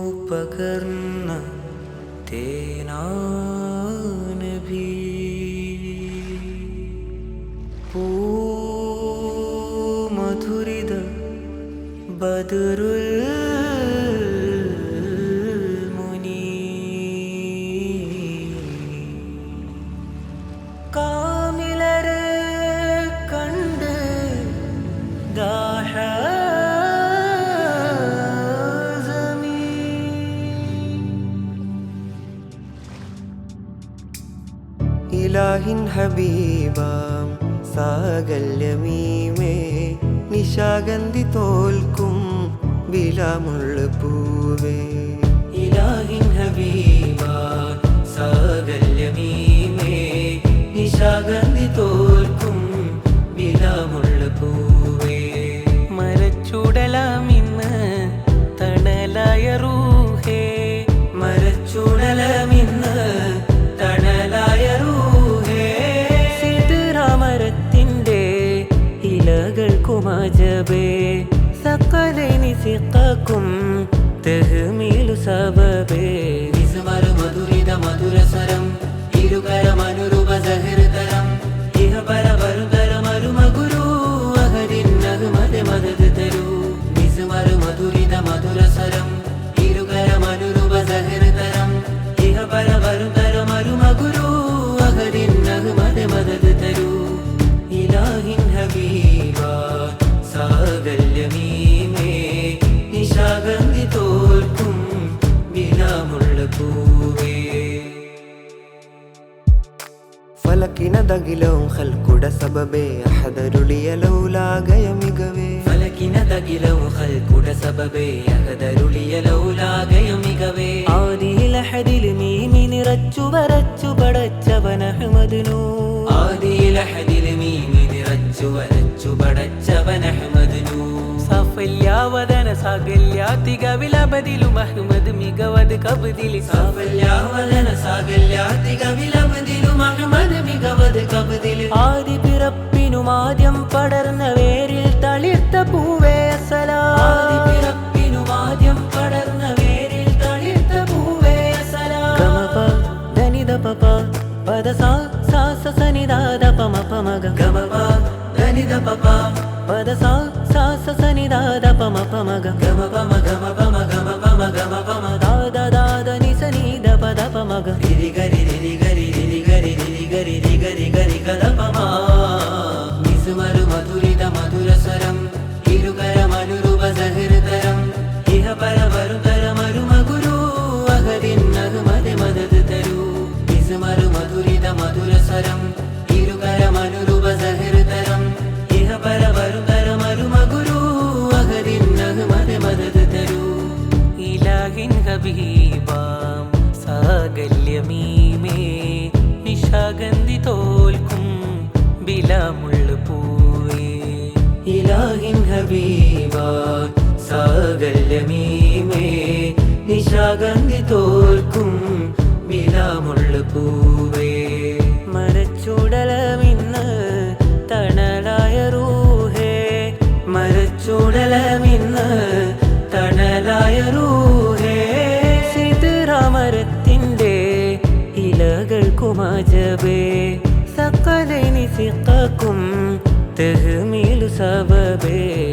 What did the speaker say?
भूपकर्ण तेनानभि हो मधुरिद बदुरु ഇലാഹിൻ ഹബീബാം സാകല്യമീമേ നിശാഗന്ധി തോൽക്കും വിലാമുള്ള പൂവേ. ഇലാഹിൻ സിക്കാക്കും തെഹ്മീലു സബബേ വിസ്മര മധുരിത മധുരസരം ഇരുകരം അനുരൂപ ഫലക്കിനതകിലവും ഹൽക്കുട സബബേ അഹദരുളിയ ലൗലാഗയ മികവേ ഫലക്കിനതകിലവും ഹൽക്കുട സബബേ അഹദരുളിയ ലൗലാഗയ മികവേ ആദിലഹദിൽ മീമി നിറച്ചു വരച്ചു പടച്ചവൻ അഹ്മദ്നൂ സഫല്യാവദന സാഗല്യാതികവിലബദിലും അഹ്മദ് മികവത് കബദിലി സഫല്യാവദന സാഗല്യാതികവിലബദിലും അഹ്മദ് മികവത് കബദിലി. ആദി പിറപ്പിനു ആദ്യം പടർന്ന വേരിൽ തളിർത്ത പൂവേ സലാം. ആദി പിറപ്പിനു ആദ്യം പടർന്ന വേരിൽ തളിർത്ത പൂവേ സലാം. ഗമപ ധനിത പപ പദ സാ സാ ಪದ ಸಾ ಸಾ ಸ ಸನಿ ದಾ ದ ಪಮ ಮ ಗ ಮ ಪಮ ಗಮ ಪಮ ಗಮ ಪಮ ಗಮ ಪಮ ಮ ಪ ಮ ಗ ಮ ಪ ಮ ದಾ ದ ದಾ ದ ನಿ ಸ ನಿ ದ ಪ ದ ಗ ರಿ ರಿ ರಿ ರಿ ರಿ ರಿ ರಿ ರಿ ರಿ ರಿ ಗ ರಿ ರಿ ಗ ಗ ದ ಪ ನಿಸುಮರು ಮಧುರಿತ ಮಧುರ ಸ್ವರಂ ಇರುಕರ ಮನುರುವ ಸಹೃತರಂ ಇಹ ಪರ ವರುತರ ಮರುಮ ಗುರು ಅಗದಿನ್ನಗು ಮದೆ ಮದದು ತರು ನಿಸುಮರು ಮಧುರಿತ ಮಧುರ ಸ್ವರಂ ഇലാഹിൻ ഹബീബ നിശാഗന്ധി തോൽക്കും വിലാമുള്ള പൂവേ. മരച്ചുടലമിന്ന് തണലായ റൂഹേ മരച്ചുടലമിന്ന് തണലായ റൂഹേ. സിദ്ധരാമരത്തിന്റെ ഇലകൾക്കുമാജബേ സക്കലൈനി സിക്കാക്കും തെഹ്മീലു സബബേ